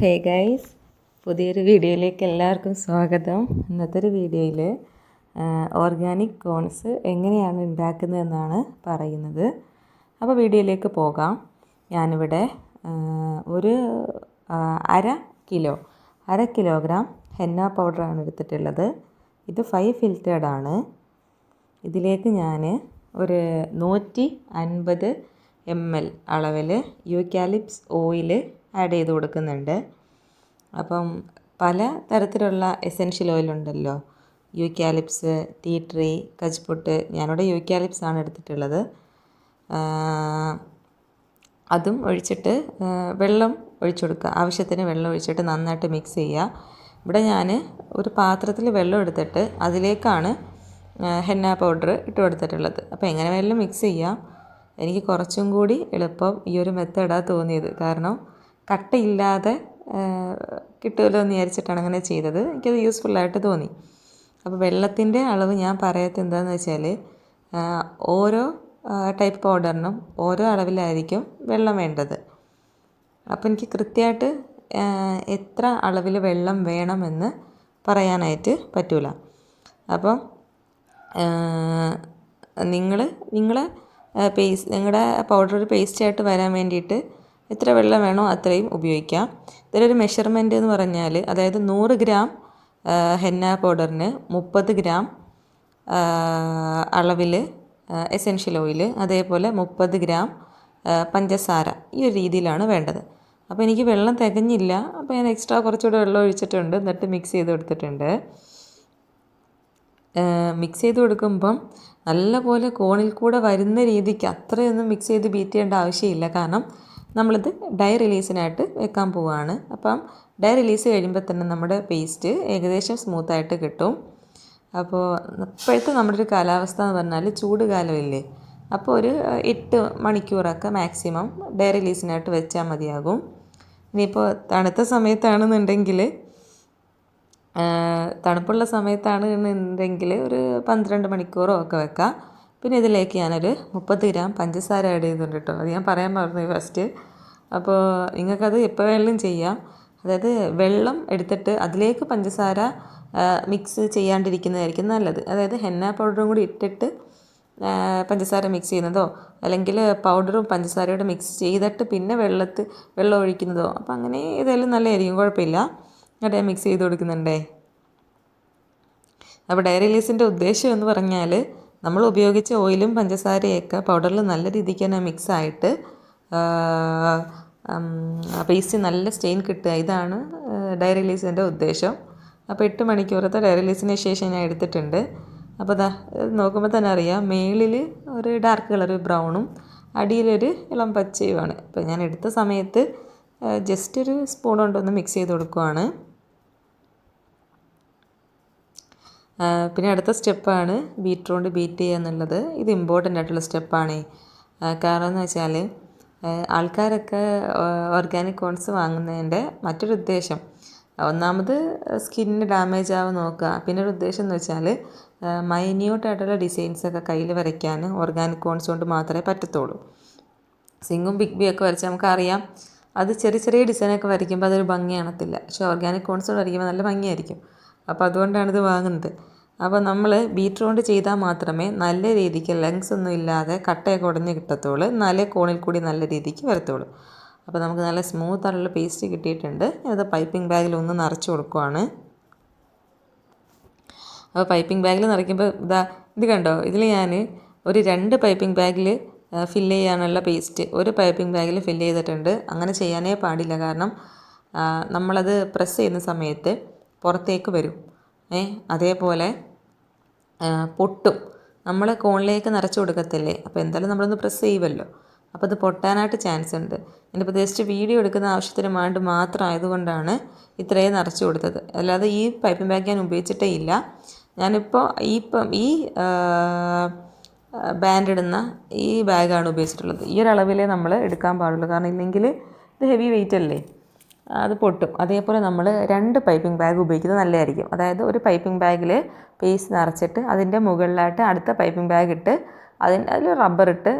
Hey guys പുതിയൊരു വീഡിയോയിലേക്ക് എല്ലാവർക്കും സ്വാഗതം. ഇന്നത്തെ ഒരു വീഡിയോയിൽ ഓർഗാനിക് കോൺസ് എങ്ങനെയാണ് ഉണ്ടാക്കുന്നതെന്നാണ് പറയുന്നത്. അപ്പോൾ വീഡിയോയിലേക്ക് പോകാം. ഞാനിവിടെ ഒരു അര കിലോ അര കിലോഗ്രാം ഹെന്ന പൗഡറാണ് എടുത്തിട്ടുള്ളത്. ഇത് ഫൈവ് ആണ്. ഇതിലേക്ക് ഞാൻ ഒരു നൂറ്റി അൻപത് എം എൽ അളവിൽ യൂക്കാലിപ്സ് ഓയിൽ ആഡ് ചെയ്ത് കൊടുക്കുന്നുണ്ട്. അപ്പം പല തരത്തിലുള്ള എസെൻഷ്യൽ ഓയിൽ ഉണ്ടല്ലോ. യൂക്കാലിപ്സ് ടീ ട്രീ കജ്പുട്ട് ഞാനിവിടെ യൂക്കാലിപ്സ് ആണ് എടുത്തിട്ടുള്ളത്. അതും ഒഴിച്ചിട്ട് വെള്ളം ഒഴിച്ചു കൊടുക്കുക. ആവശ്യത്തിന് വെള്ളം ഒഴിച്ചിട്ട് നന്നായിട്ട് മിക്സ് ചെയ്യുക. ഇവിടെ ഞാൻ ഒരു പാത്രത്തിൽ വെള്ളം എടുത്തിട്ട് അതിലേക്കാണ് ഹെന്ന പൗഡർ ഇട്ട് കൊടുത്തിട്ടുള്ളത്. അപ്പോൾ എങ്ങനെ വേണമെങ്കിലും മിക്സ് ചെയ്യാം. എനിക്ക് കുറച്ചും കൂടി എളുപ്പം ഈ ഒരു മെത്തേഡാണ് തോന്നിയത്. കാരണം കട്ടയില്ലാതെ കിട്ടുമല്ലോ എന്ന് വിചാരിച്ചിട്ടാണ് അങ്ങനെ ചെയ്തത്. എനിക്കത് യൂസ്ഫുള്ളായിട്ട് തോന്നി. അപ്പോൾ വെള്ളത്തിന്റെ അളവ് ഞാൻ പറയാത്ത എന്താണെന്ന് വെച്ചാൽ ഓരോ ടൈപ്പ് പൗഡറിനും ഓരോ അളവിലായിരിക്കും വെള്ളം വേണ്ടത്. അപ്പോൾ എനിക്ക് കൃത്യമായിട്ട് എത്ര അളവിൽ വെള്ളം വേണമെന്ന് പറയാനായിട്ട് പറ്റൂല. അപ്പം നിങ്ങൾ നിങ്ങൾ പേസ്റ്റ് നിങ്ങളുടെ പൗഡർ പേസ്റ്റായിട്ട് വരാൻ വേണ്ടിയിട്ട് എത്ര വെള്ളം വേണോ അത്രയും ഉപയോഗിക്കാം. ഇതിലൊരു മെഷർമെന്റ് എന്ന് പറഞ്ഞാൽ അതായത് നൂറ് ഗ്രാം ഹെന്ന പൗഡറിന് മുപ്പത് ഗ്രാം അളവിൽ എസെൻഷ്യൽ ഓയിൽ അതേപോലെ മുപ്പത് ഗ്രാം പഞ്ചസാര ഈ ഒരു രീതിയിലാണ് വേണ്ടത്. അപ്പോൾ എനിക്ക് വെള്ളം തികഞ്ഞില്ല അപ്പോൾ ഞാൻ എക്സ്ട്രാ കുറച്ചുകൂടെ വെള്ളം ഒഴിച്ചിട്ടുണ്ട് എന്നിട്ട് മിക്സ് ചെയ്ത് കൊടുത്തിട്ടുണ്ട്. മിക്സ് ചെയ്ത് കൊടുക്കുമ്പം നല്ലപോലെ കോണിൽ കൂടെ വരുന്ന രീതിക്ക് അത്രയൊന്നും മിക്സ് ചെയ്ത് ബീറ്റ് ചെയ്യേണ്ട ആവശ്യമില്ല. കാരണം നമ്മളിത് ഡൈ റിലീസിനായിട്ട് വെക്കാൻ പോവുകയാണ് അപ്പം ഡൈ റിലീസ് കഴിയുമ്പോൾ തന്നെ നമ്മുടെ പേസ്റ്റ് ഏകദേശം സ്മൂത്തായിട്ട് കിട്ടും. അപ്പോൾ ഇപ്പോഴത്തെ നമ്മുടെ ഒരു കാലാവസ്ഥ എന്ന് പറഞ്ഞാൽ ചൂട് കാലമില്ലേ? അപ്പോൾ ഒരു എട്ട് മണിക്കൂറൊക്കെ മാക്സിമം ഡൈ റിലീസിനായിട്ട് വെച്ചാൽ മതിയാകും. ഇനിയിപ്പോൾ തണുത്ത സമയത്താണെന്നുണ്ടെങ്കിൽ തണുപ്പുള്ള സമയത്താണ് എന്നുണ്ടെങ്കിൽ ഒരു പന്ത്രണ്ട് മണിക്കൂറോ ഒക്കെ വെക്കാം. പിന്നെ ഇതിലേക്ക് ഞാനൊരു മുപ്പത് ഗ്രാം പഞ്ചസാര ആഡ് ചെയ്തിട്ടുണ്ട് കേട്ടോ. അത് ഞാൻ പറയാൻ മറന്നു ഫസ്റ്റ് അപ്പോൾ നിങ്ങൾക്കത് എപ്പോൾ വേണമെങ്കിലും ചെയ്യാം. അതായത് വെള്ളം എടുത്തിട്ട് അതിലേക്ക് പഞ്ചസാര മിക്സ് ചെയ്യാണ്ടിരിക്കുന്നതായിരിക്കും നല്ലത്. അതായത് ഹെന്ന പൗഡറും കൂടി ഇട്ടിട്ട് പഞ്ചസാര മിക്സ് ചെയ്യുന്നതോ അല്ലെങ്കിൽ പൗഡറും പഞ്ചസാരയോടെ മിക്സ് ചെയ്തിട്ട് പിന്നെ വെള്ളത്ത് വെള്ളം ഒഴിക്കുന്നതോ അപ്പോൾ അങ്ങനെ ഏതായാലും നല്ലതായിരിക്കും. കുഴപ്പമില്ല. എന്നിട്ട് മിക്സ് ചെയ്ത് കൊടുക്കുന്നുണ്ടേ. അപ്പോൾ ഡയറി ലീസിന്റെ ഉദ്ദേശം എന്ന് പറഞ്ഞാൽ നമ്മൾ ഉപയോഗിച്ച ഓയിലും പഞ്ചസാരയൊക്കെ പൗഡറിൽ നല്ല രീതിക്ക് തന്നെ മിക്സായിട്ട് പേസ്റ്റ് നല്ല സ്റ്റെയിൻ കിട്ടുക. ഇതാണ് ഡയറി ലീസിന്റെ ഉദ്ദേശം. അപ്പോൾ എട്ട് മണിക്കൂറത്തെ ഡയറി ലീസിന് ശേഷം ഞാൻ എടുത്തിട്ടുണ്ട്. അപ്പോൾ ദാ നോക്കുമ്പോൾ തന്നെ അറിയാം മേളിൽ ഒരു ഡാർക്ക് കളർ ബ്രൗണും അടിയിലൊരു ഇളം പച്ചയുമാണ്. അപ്പോൾ ഞാൻ എടുത്ത സമയത്ത് ജസ്റ്റ് ഒരു സ്പൂൺ കൊണ്ടൊന്ന് മിക്സ് ചെയ്ത് കൊടുക്കുവാണ് ആ, പിന്നെ അടുത്ത സ്റ്റെപ്പാണ് ബീറ്റർ കൊണ്ട് ബീറ്റ് ചെയ്യുക എന്നുള്ളത്. ഇത് ഇമ്പോർട്ടന്റ് ആയിട്ടുള്ള സ്റ്റെപ്പാണ്. കാരണം എന്ന് വെച്ചാൽ ആൾക്കാരൊക്കെ ഓർഗാനിക് കോൺസ് വാങ്ങുന്നതിന്റെ മറ്റൊരു ഉദ്ദേശം. ഒന്നാമത് സ്കിന്നിന് ഡാമേജ് ആവാൻ നോക്കുക. പിന്നെ ഒരു ഉദ്ദേശം എന്ന് വെച്ചാൽ മൈന്യൂട്ടായിട്ടുള്ള ഡിസൈൻസൊക്കെ കയ്യിൽ വരയ്ക്കാൻ ഓർഗാനിക് കോൺസ് കൊണ്ട് മാത്രമേ പറ്റത്തുള്ളൂ. സിങ്ങും ബിഗ് ബി ഒക്കെ വരച്ച് നമുക്കറിയാം. അത് ചെറിയ ചെറിയ ഡിസൈനൊക്കെ വരയ്ക്കുമ്പോൾ അതൊരു ഭംഗി കാണത്തില്ല. പക്ഷേ ഓർഗാനിക് കോൺസ് വരയ്ക്കുമ്പോൾ നല്ല ഭംഗിയായിരിക്കും. അപ്പോൾ അതുകൊണ്ടാണ് ഇത് വാങ്ങുന്നത്. അപ്പോൾ നമ്മൾ ബീറ്റർ കൊണ്ട് ചെയ്താൽ മാത്രമേ നല്ല രീതിക്ക് ലങ്സ് ഒന്നും ഇല്ലാതെ കട്ടയൊക്കെ ഉടഞ്ഞ് കിട്ടത്തുള്ളൂ. നല്ല കോണിൽ കൂടി നല്ല രീതിക്ക് വരത്തുള്ളൂ. അപ്പോൾ നമുക്ക് നല്ല സ്മൂത്ത് ആയിട്ടുള്ള പേസ്റ്റ് കിട്ടിയിട്ടുണ്ട്. അത് പൈപ്പിംഗ് ബാഗിൽ ഒന്ന് നിറച്ച് കൊടുക്കുവാണ്. അപ്പോൾ പൈപ്പിംഗ് ബാഗിൽ നിറയ്ക്കുമ്പോൾ ഇതാ ഇത് കണ്ടോ? ഇതിൽ ഞാൻ ഒരു രണ്ട് പൈപ്പിംഗ് ബാഗിൽ ഫില്ല് ചെയ്യാനുള്ള പേസ്റ്റ് ഒരു പൈപ്പിംഗ് ബാഗിൽ ഫില്ല് ചെയ്തിട്ടുണ്ട്. അങ്ങനെ ചെയ്യാനേ പാടില്ല. കാരണം നമ്മളത് പ്രസ് ചെയ്യുന്ന സമയത്ത് പുറത്തേക്ക് വരും. ഏ അതേപോലെ പൊട്ടും. നമ്മൾ കോണിലേക്ക് നിറച്ച് കൊടുക്കത്തില്ലേ? അപ്പോൾ എന്തായാലും നമ്മളൊന്ന് പ്രസ് ചെയ്യുമല്ലോ അപ്പോൾ അത് പൊട്ടാനായിട്ട് ചാൻസ് ഉണ്ട്. എന്റെ പ്രദേശത്ത് വീഡിയോ എടുക്കുന്ന ആവശ്യത്തിന് വേണ്ടി മാത്രം ആയതുകൊണ്ടാണ് ഇത്രയും നിറച്ച് കൊടുത്തത്. അല്ലാതെ ഈ പൈപ്പിംഗ് ബാഗ് ഞാൻ ഉപയോഗിച്ചിട്ടേ ഇല്ല. ഞാനിപ്പോൾ ഈ ഈ ബാൻഡ് ഇടുന്ന ഈ ബാഗാണ് ഉപയോഗിച്ചിട്ടുള്ളത്. ഈ ഒരു അളവിലേ നമ്മൾ എടുക്കാൻ പാടുള്ളൂ. കാരണം ഇല്ലെങ്കിൽ ഇത് ഹെവി വെയിറ്റ് അല്ലേ? അത് പൊട്ടും. അതേപോലെ നമ്മൾ രണ്ട് പൈപ്പിംഗ് ബാഗ് ഉപയോഗിക്കുന്നത് നല്ലതായിരിക്കും. അതായത് ഒരു പൈപ്പിംഗ് ബാഗിൽ പേസ്റ്റ് നിറച്ചിട്ട് അതിന്റെ മുകളിലായിട്ട് അടുത്ത പൈപ്പിംഗ് ബാഗ് ഇട്ട് അതിന്റെ അതിൽ റബ്ബർ ഇട്ട്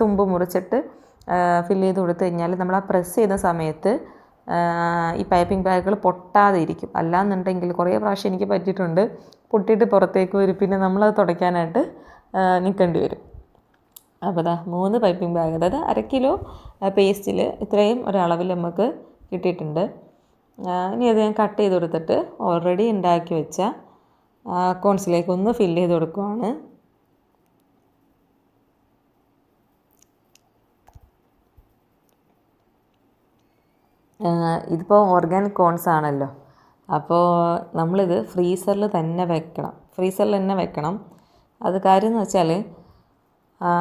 തുമ്പ് മുറിച്ചിട്ട് ഫില്ല് ചെയ്ത് കൊടുത്തു കഴിഞ്ഞാൽ നമ്മൾ ആ പ്രസ് ചെയ്യുന്ന സമയത്ത് ഈ പൈപ്പിംഗ് ബാഗുകൾ പൊട്ടാതെ ഇരിക്കും. അല്ലാന്നുണ്ടെങ്കിൽ കുറേ പ്രാവശ്യം എനിക്ക് പറ്റിയിട്ടുണ്ട്. പൊട്ടിയിട്ട് പുറത്തേക്ക് വരും. പിന്നെ നമ്മളത് തുടയ്ക്കാനായിട്ട് നിൽക്കേണ്ടി വരും. അപ്പോൾ ദാ മൂന്ന് പൈപ്പിംഗ് ബാഗ് അതായത് അര കിലോ പേസ്റ്റിൽ ഇത്രയും ഒരളവിൽ നമുക്ക് കിട്ടിയിട്ടുണ്ട്. ഇനി അത് ഞാൻ കട്ട് ചെയ്ത് കൊടുത്തിട്ട് ഓൾറെഡി ഉണ്ടാക്കി വെച്ച കോൺസിലേക്ക് ഒന്ന് ഫില്ല് ചെയ്ത് കൊടുക്കുവാണ്. ഇതിപ്പോൾ ഓർഗാനിക് കോൺസ് ആണല്ലോ. അപ്പോൾ നമ്മളിത് ഫ്രീസറിൽ തന്നെ വെക്കണം. ഫ്രീസറിൽ തന്നെ വെക്കണം. അത് കാര്യം എന്ന് വെച്ചാൽ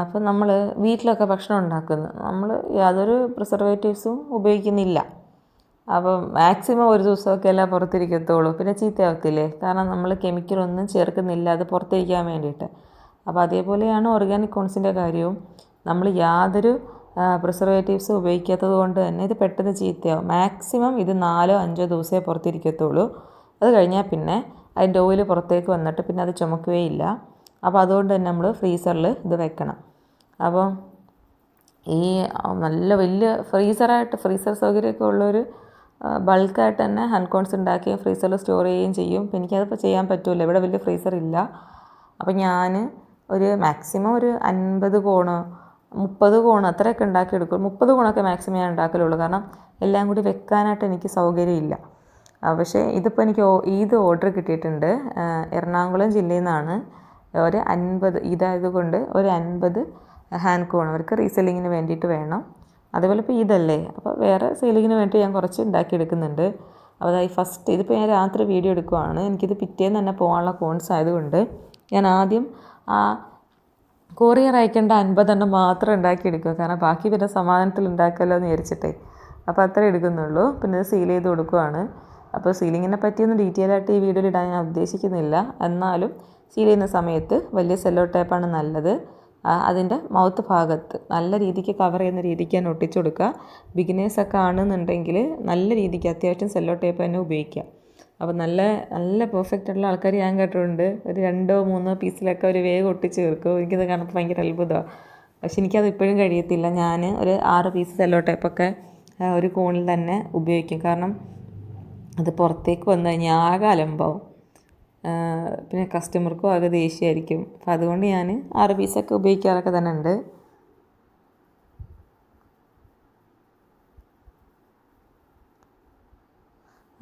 അപ്പോൾ നമ്മൾ വീട്ടിലൊക്കെ ഭക്ഷണം ഉണ്ടാക്കുന്നു നമ്മൾ യാതൊരു പ്രിസർവേറ്റീവ്സും ഉപയോഗിക്കുന്നില്ല. അപ്പോൾ മാക്സിമം ഒരു ദിവസമൊക്കെ എല്ലാം പുറത്തിരിക്കത്തുള്ളൂ. പിന്നെ ചീത്തയാവത്തില്ലേ? കാരണം നമ്മൾ കെമിക്കലൊന്നും ചേർക്കുന്നില്ല. അത് പുറത്തിരിക്കാൻ വേണ്ടിയിട്ട്. അപ്പോൾ അതേപോലെയാണ് ഓർഗാനിക് കോൺസിന്റെ കാര്യവും. നമ്മൾ യാതൊരു പ്രിസർവേറ്റീവ്സ് ഉപയോഗിക്കാത്തത് കൊണ്ട് തന്നെ ഇത് പെട്ടെന്ന് ചീത്തയാവും. മാക്സിമം ഇത് നാലോ അഞ്ചോ ദിവസമേ പുറത്തിരിക്കത്തുള്ളൂ. അത് കഴിഞ്ഞാൽ പിന്നെ അതിന്റെ ഓയിൽ പുറത്തേക്ക് വന്നിട്ട് പിന്നെ അത് ചുമക്കുകയില്ല അപ്പോൾ അതുകൊണ്ട് തന്നെ നമ്മൾ ഫ്രീസറിൽ ഇത് വെക്കണം. അപ്പോൾ ഈ നല്ല വലിയ ഫ്രീസറായിട്ട് ഫ്രീസർ സൗകര്യമൊക്കെ ഉള്ളൊരു ബൾക്കായിട്ട് തന്നെ ഹാൻഡ് കോൺസ് ഫ്രീസറിൽ സ്റ്റോർ ചെയ്യുകയും ചെയ്യും. അപ്പോൾ എനിക്കതിപ്പോൾ ചെയ്യാൻ പറ്റില്ല ഇവിടെ വലിയ ഫ്രീസർ ഇല്ല. അപ്പോൾ ഞാൻ ഒരു മാക്സിമം ഒരു അൻപത് കോണ് മുപ്പത് കോൺ അത്രയൊക്കെ ഉണ്ടാക്കിയെടുക്കും. മുപ്പത് കോണൊക്കെ മാക്സിമം ഞാൻ ഉണ്ടാക്കലുള്ളൂ. കാരണം എല്ലാം കൂടി വെക്കാനായിട്ട് എനിക്ക് സൗകര്യമില്ല. പക്ഷേ ഇതിപ്പോൾ എനിക്ക് ഇത് ഓർഡർ കിട്ടിയിട്ടുണ്ട്. എറണാകുളം ജില്ലയിൽ നിന്നാണ് ഒരു അൻപത് ഇതായതുകൊണ്ട് ഒരു അൻപത് ഹാൻഡ് കോൺ അവർക്ക് റീസെല്ലിങ്ങിന് വേണ്ടിയിട്ട് വേണം. അതേപോലെ ഇപ്പോൾ ഇതല്ലേ? അപ്പോൾ വേറെ സെയിലിങ്ങിന് വേണ്ടി ഞാൻ കുറച്ച് ഉണ്ടാക്കിയെടുക്കുന്നുണ്ട്. അപ്പോൾ അതായത് ഫസ്റ്റ് ഇതിപ്പോൾ ഞാൻ രാത്രി വീഡിയോ എടുക്കുവാണ്. എനിക്കിത് പിറ്റേന്ന് തന്നെ പോകാനുള്ള കോൺസ് ആയതുകൊണ്ട് ഞാൻ ആദ്യം ആ കൊറിയർ അയക്കേണ്ട അൻപതെണ്ണം മാത്രം ഉണ്ടാക്കിയെടുക്കുക. കാരണം ബാക്കി പിന്നെ സമാധാനത്തിൽ ഉണ്ടാക്കുമല്ലോ എന്ന് വിചാരിച്ചിട്ടേ. അപ്പോൾ അത്രേ എടുക്കുന്നുള്ളൂ. പിന്നെ ഇത് സീൽ ചെയ്ത് കൊടുക്കുവാണ്. അപ്പോൾ സീലിങ്ങിനെ പറ്റിയൊന്നും ഡീറ്റെയിൽ ആയിട്ട് ഈ വീഡിയോയിൽ ഇടാൻ ഞാൻ ഉദ്ദേശിക്കുന്നില്ല. എന്നാലും സീൽ ചെയ്യുന്ന സമയത്ത് വലിയ സെല്ലോ ടേപ്പാണ് നല്ലത്. അതിന്റെ മൗത്ത് ഭാഗത്ത് നല്ല രീതിക്ക് കവർ ചെയ്യുന്ന രീതിക്ക് തന്നെ ഒട്ടിച്ചു കൊടുക്കുക. ബിഗിനേഴ്സൊക്കെ ആണെന്നുണ്ടെങ്കിൽ നല്ല രീതിക്ക് അത്യാവശ്യം സെല്ലോ ടേപ്പ് തന്നെ ഉപയോഗിക്കുക. അപ്പോൾ നല്ല നല്ല പെർഫെക്റ്റ് ആയിട്ടുള്ള ആൾക്കാർ ഞാൻ കേട്ടിട്ടുണ്ട്. ഒരു രണ്ടോ മൂന്നോ പീസിലൊക്കെ ഒരു വേഗം ഒട്ടിച്ച് തീർക്കും. എനിക്കത് കാണുമ്പോൾ ഭയങ്കര അത്ഭുതമാണ്. പക്ഷെ എനിക്കത് ഇപ്പോഴും കഴിയത്തില്ല. ഞാൻ ഒരു ആറ് പീസ് സെല്ലോ ടേപ്പൊക്കെ ഒരു കോണിൽ തന്നെ ഉപയോഗിക്കും. കാരണം അത് പുറത്തേക്ക് വന്നു കഴിഞ്ഞാൽ ആകെ അലമ്പാവും. പിന്നെ കസ്റ്റമർക്കും ആകെ ദേഷ്യമായിരിക്കും അപ്പോൾ അതുകൊണ്ട് ഞാൻ ആറ് പീസൊക്കെ ഉപയോഗിക്കാറൊക്കെ തന്നെ ഉണ്ട്.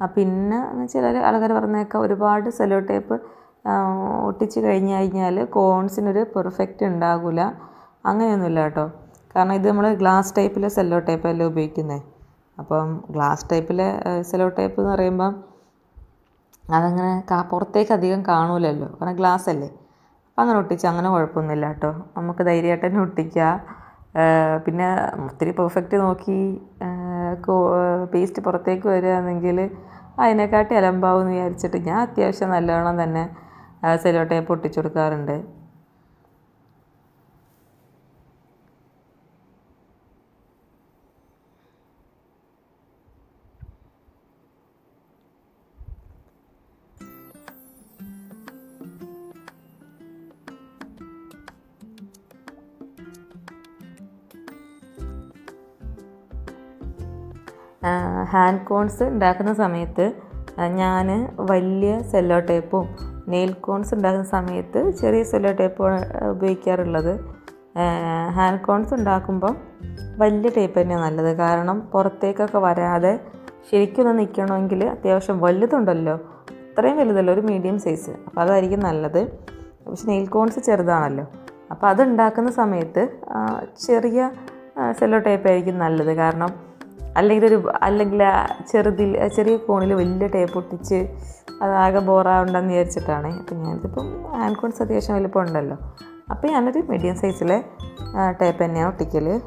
ആ പിന്നെ ചിലർ ആൾക്കാർ പറഞ്ഞേക്കാം ഒരുപാട് സെലോ ടേപ്പ് ഒട്ടിച്ച് കഴിഞ്ഞ് കഴിഞ്ഞാൽ കോൺസിനൊരു പെർഫെക്റ്റ് ഉണ്ടാകില്ല അങ്ങനെയൊന്നുമില്ല കേട്ടോ. കാരണം ഇത് നമ്മൾ ഗ്ലാസ് ടൈപ്പിലെ സെല്ലോ ടേപ്പല്ലേ ഉപയോഗിക്കുന്നത് അപ്പം ഗ്ലാസ് ടൈപ്പിലെ സെല്ലോ ടേപ്പ് എന്ന് പറയുമ്പം അതങ്ങനെ പുറത്തേക്ക് അധികം കാണൂലല്ലോ. കാരണം ഗ്ലാസ് അല്ലേ അപ്പം അങ്ങനെ ഒട്ടിച്ച് അങ്ങനെ കുഴപ്പമൊന്നുമില്ല കേട്ടോ. നമുക്ക് ധൈര്യമായിട്ട് തന്നെ ഒട്ടിക്കുക പിന്നെ ഒത്തിരി പെർഫെക്റ്റ് നോക്കി പേസ്റ്റ് പുറത്തേക്ക് വരികയാണെങ്കിൽ അതിനെക്കാട്ടി അലമ്പാവും എന്ന് വിചാരിച്ചിട്ട് ഞാൻ അത്യാവശ്യം നല്ലവണ്ണം തന്നെ സെല്ലോ ടേപ്പ് ഒട്ടിച്ചു കൊടുക്കാറുണ്ട്. ഹാൻഡ് കോൺസ് ഉണ്ടാക്കുന്ന സമയത്ത് ഞാൻ വലിയ സെല്ലോ ടേപ്പും നെയിൽ കോൺസ് ഉണ്ടാക്കുന്ന സമയത്ത് ചെറിയ സെല്ലോ ടേപ്പ് ഉപയോഗിക്കാറുള്ളത്. ഹാൻഡ് കോൺസ് ഉണ്ടാക്കുമ്പം വലിയ ടേപ്പ് തന്നെയാണ് നല്ലത്. കാരണം പുറത്തേക്കൊക്കെ വരാതെ ശരിക്കും ഒന്ന് നിൽക്കണമെങ്കിൽ അത്യാവശ്യം വലുതുണ്ടല്ലോ. അത്രയും വലുതല്ലോ ഒരു മീഡിയം സൈസ് അപ്പോൾ അതായിരിക്കും നല്ലത്. പക്ഷെ നെയിൽ കോൺസ് ചെറുതാണല്ലോ. അപ്പോൾ അതുണ്ടാക്കുന്ന സമയത്ത് ചെറിയ സെല്ലോ ടേപ്പ് ആയിരിക്കും നല്ലത്. കാരണം അല്ലെങ്കിൽ ഒരു അല്ലെങ്കിൽ ചെറുതിൽ ചെറിയ കോണിൽ വലിയ ടേപ്പ് ഒട്ടിച്ച് അതാകെ ബോറാവുണ്ടെന്ന് വിചാരിച്ചിട്ടാണ്. അപ്പം ഞാനിതിപ്പം കോൺസ് അത്യാവശ്യം വലിപ്പം ഉണ്ടല്ലോ. അപ്പോൾ ഞാനൊരു മീഡിയം സൈസിലെ ടേപ്പ് തന്നെയാണ് ഒട്ടിക്കൽ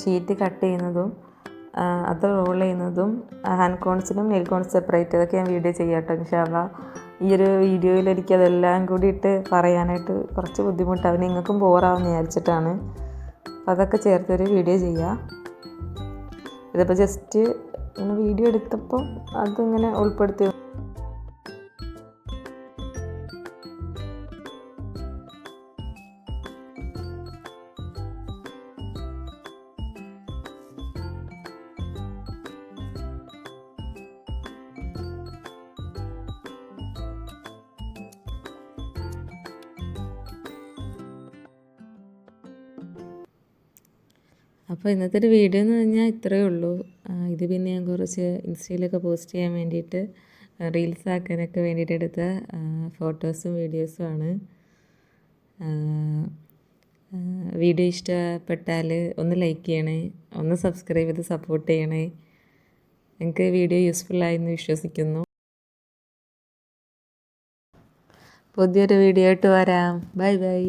ഷീറ്റ് കട്ട് ചെയ്യുന്നതും അത് റോൾ ചെയ്യുന്നതും ഹാൻഡ് കോൺസിലും നെയിൽ കോൺസ് സെപ്പറേറ്റ് അതൊക്കെ ഞാൻ വീഡിയോ ചെയ്യാട്ടോ കേട്ടോ ഇൻഷാല്ല ഈ ഒരു വീഡിയോയിൽ എനിക്ക് അതെല്ലാം കൂടിയിട്ട് പറയാനായിട്ട് കുറച്ച് ബുദ്ധിമുട്ടാവും നിങ്ങൾക്കും ബോറാവും വിചാരിച്ചിട്ടാണ്. അപ്പോൾ അതൊക്കെ ചേർത്തൊരു വീഡിയോ ചെയ്യാം. ഇതിപ്പോൾ ജസ്റ്റ് വീഡിയോ എടുത്തപ്പോൾ അതിങ്ങനെ ഉൾപ്പെടുത്തി അപ്പോൾ ഇന്നത്തെ ഒരു വീഡിയോ എന്ന് പറഞ്ഞാൽ ഇത്രയേ ഉള്ളൂ. ഇത് പിന്നെ ഞാൻ കുറച്ച് ഇൻസ്റ്റയിലൊക്കെ പോസ്റ്റ് ചെയ്യാൻ വേണ്ടിയിട്ട് റീൽസ് ആക്കാനൊക്കെ വേണ്ടിയിട്ട് എടുത്ത ഫോട്ടോസും വീഡിയോസും ആണ്. വീഡിയോ ഇഷ്ടപ്പെട്ടാൽ ഒന്ന് ലൈക്ക് ചെയ്യണേ ഒന്ന് സബ്സ്ക്രൈബ് ചെയ്ത് സപ്പോർട്ട് ചെയ്യണേ. നിങ്ങൾക്ക് വീഡിയോ യൂസ്ഫുൾ ആയെന്ന് വിശ്വസിക്കുന്നു. പുതിയൊരു വീഡിയോ ആയിട്ട് വരാം. Bye bye